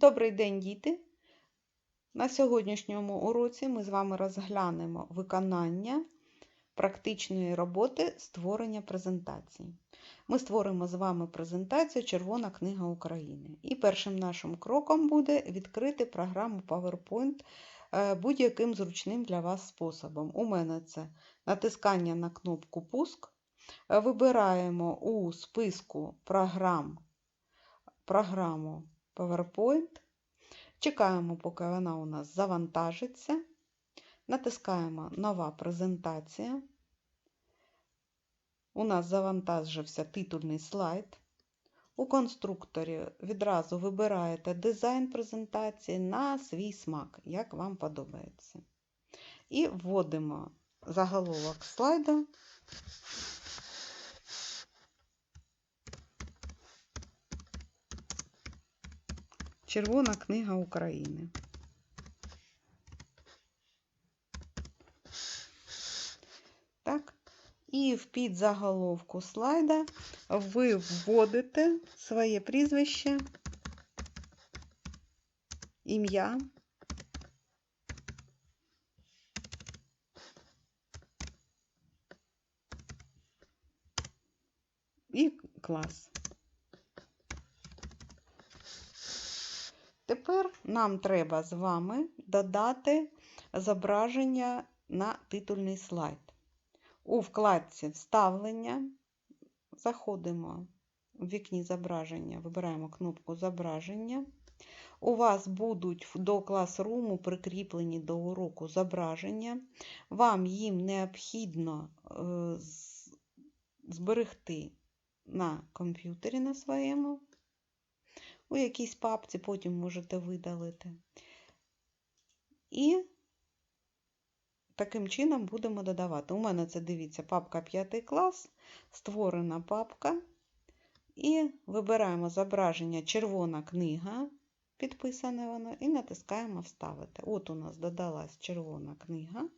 Добрий день, діти! На сьогоднішньому уроці ми з вами розглянемо виконання практичної роботи створення презентації. Ми створимо з вами презентацію Червона книга України. І першим нашим кроком буде відкрити програму PowerPoint е, будь-яким зручним для вас способом. У мене це натискання на кнопку Пуск. Е, Вибираємо у списку програм програму PowerPoint. Чекаємо, поки вона у нас завантажиться. Натискаємо Нова презентація. У нас завантажився титульний слайд. У конструкторі відразу вибираєте дизайн презентації на свій смак, як вам подобається. І вводимо заголовок слайду. Червона книга України. Так. І в підзаголовку слайда ви вводите своє прізвище, ім'я. І клас. Тепер нам треба з вами додати зображення на титульний слайд. У вкладці Вставлення заходимо в вікні зображення, вибираємо кнопку Зображення. У вас будуть до класруму прикріплені до уроку зображення. Вам їм необхідно зберегти на комп'ютері на своєму у якійсь папці, потім можете видалити. І таким чином будемо додавати. У мене це, дивіться, папка 5 клас, створена папка. І вибираємо зображення червона книга, підписане воно, і натискаємо Вставити. От у нас додалась червона книга.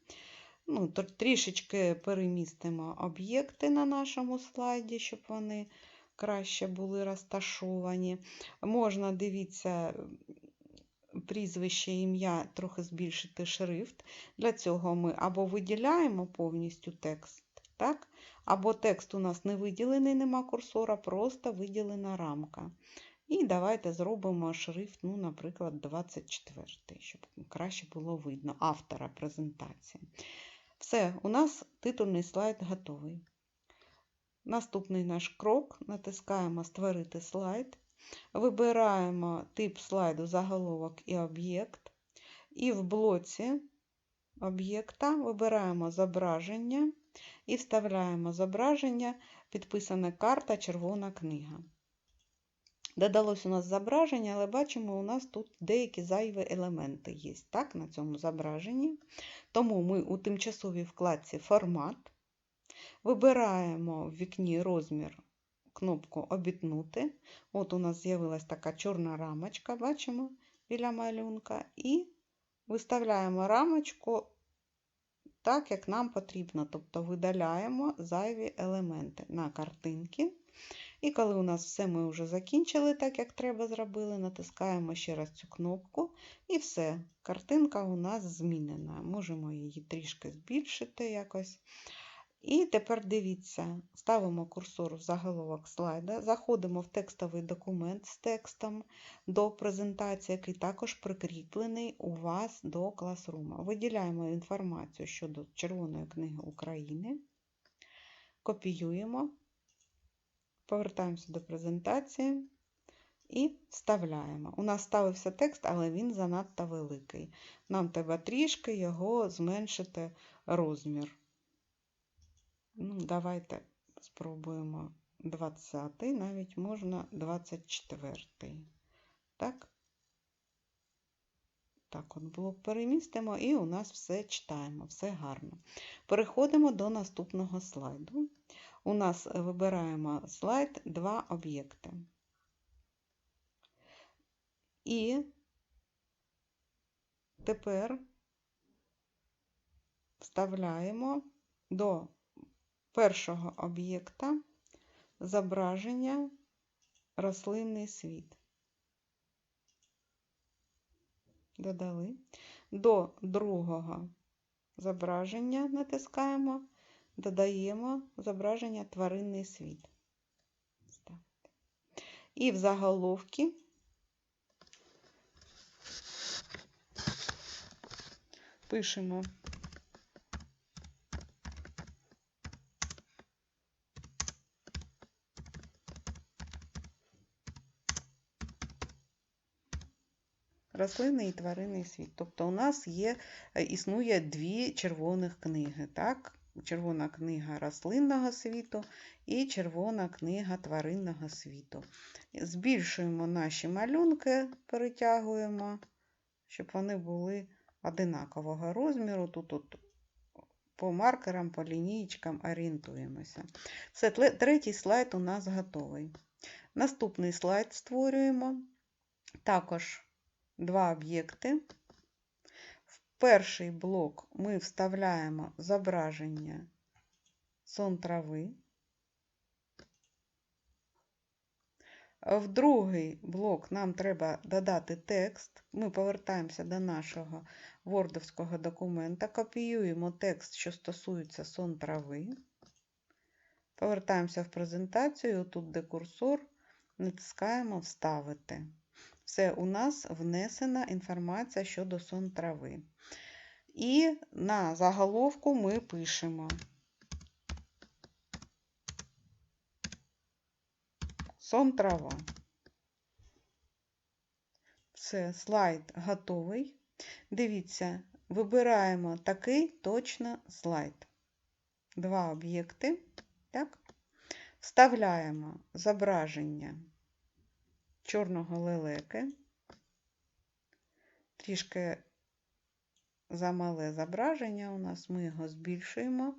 Ну, Трішечки перемістимо об'єкти на нашому слайді, щоб вони краще були розташовані. Можна, дивіться, прізвище, ім'я, трохи збільшити шрифт. Для цього ми або виділяємо повністю текст, так? або текст у нас не виділений, нема курсора, просто виділена рамка. І давайте зробимо шрифт, ну, наприклад, 24, щоб краще було видно автора презентації. Все, у нас титульний слайд готовий. Наступний наш крок: натискаємо Створити слайд, вибираємо тип слайду, заголовок і об'єкт. І в блоці об'єкта вибираємо зображення і вставляємо зображення, підписана карта Червона книга. Додалось у нас зображення, але бачимо, у нас тут деякі зайві елементи є так, на цьому зображенні. Тому ми у тимчасовій вкладці Формат. Вибираємо в вікні розмір кнопку Обітнути. От у нас з'явилась така чорна рамочка, бачимо, біля малюнка, і виставляємо рамочку так, як нам потрібно. Тобто видаляємо зайві елементи на картинки. І коли у нас все ми вже закінчили, так як треба зробили, натискаємо ще раз цю кнопку, і все, картинка у нас змінена. Можемо її трішки збільшити якось. І тепер дивіться, ставимо курсор в заголовок слайда, заходимо в текстовий документ з текстом до презентації, який також прикріплений у вас до класрума. Виділяємо інформацію щодо Червоної книги України, копіюємо, повертаємося до презентації і вставляємо. У нас ставився текст, але він занадто великий. Нам треба трішки його зменшити розмір. Ну, Давайте спробуємо 20 навіть можна 24 Так? Так, от блок перемістимо, і у нас все читаємо, все гарно. Переходимо до наступного слайду. У нас вибираємо слайд два об'єкти. І тепер вставляємо до першого об'єкта зображення рослинний світ. Додали. До другого зображення натискаємо, додаємо зображення тваринний світ. І в заголовки пишемо рослинний і тваринний світ. Тобто у нас є, е, існує дві червоних книги. Так? Червона книга рослинного світу і червона книга тваринного світу. Збільшуємо наші малюнки, перетягуємо, щоб вони були одинакового розміру. Тут, тут по маркерам, по лінійкам орієнтуємося. Все, третій слайд у нас готовий. Наступний слайд створюємо. Також два об'єкти. В перший блок ми вставляємо зображення сон трави. В другий блок нам треба додати текст. Ми повертаємося до нашого вордовського документа, копіюємо текст, що стосується сон трави. Повертаємося в презентацію, тут де курсор, натискаємо Вставити. Все, у нас внесена інформація щодо сон трави. І на заголовку ми пишемо сон трава. Все, слайд готовий. Дивіться, вибираємо такий точно слайд. Два об'єкти. Так? Вставляємо зображення чорного лелеки. Трішки замале зображення у нас, ми його збільшуємо.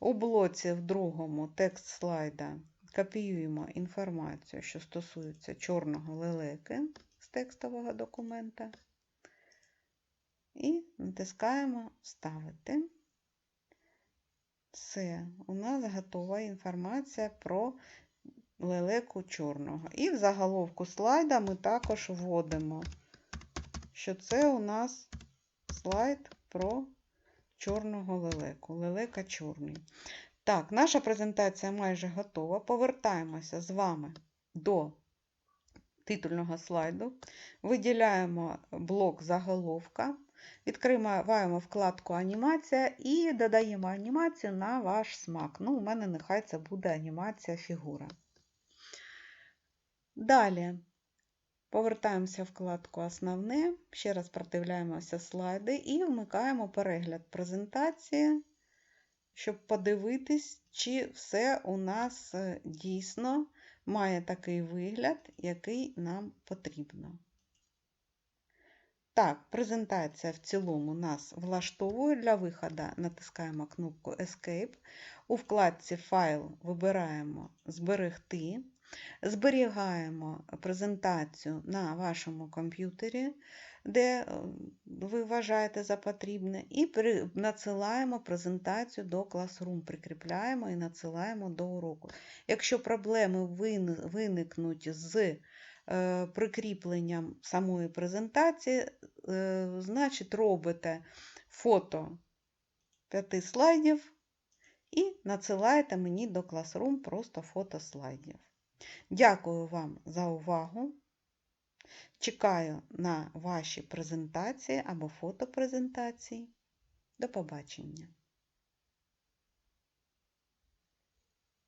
У блоці в другому текст слайда копіюємо інформацію, що стосується чорного лелеки з текстового документа. І натискаємо Вставити. Все, у нас готова інформація про лелеку чорного. І в заголовку слайда ми також вводимо, що це у нас слайд про чорного лелеку. Лелека чорний. Так, наша презентація майже готова. Повертаємося з вами до титульного слайду. Виділяємо блок заголовка. Відкриваємо вкладку Анімація і додаємо анімацію на ваш смак. Ну, у мене нехай це буде анімація фігура. Далі повертаємося в вкладку Основне, ще раз продивляємося слайди і вмикаємо перегляд презентації, щоб подивитись, чи все у нас е, дійсно має такий вигляд, який нам потрібно. Так, презентація в цілому нас влаштовує для виходу. Натискаємо кнопку Escape. У вкладці Файл вибираємо Зберегти. Зберігаємо презентацію на вашому комп'ютері, де е, ви вважаєте за потрібне, і надсилаємо презентацію до Classroom, прикріпляємо і надсилаємо до уроку. Якщо проблеми виникнуть з е, прикріпленням самої презентації, е, значить робите фото п'яти слайдів і надсилаєте мені до Classroom просто фото слайдів. Дякую вам за увагу. Чекаю на ваші презентації або фотопрезентації. До побачення!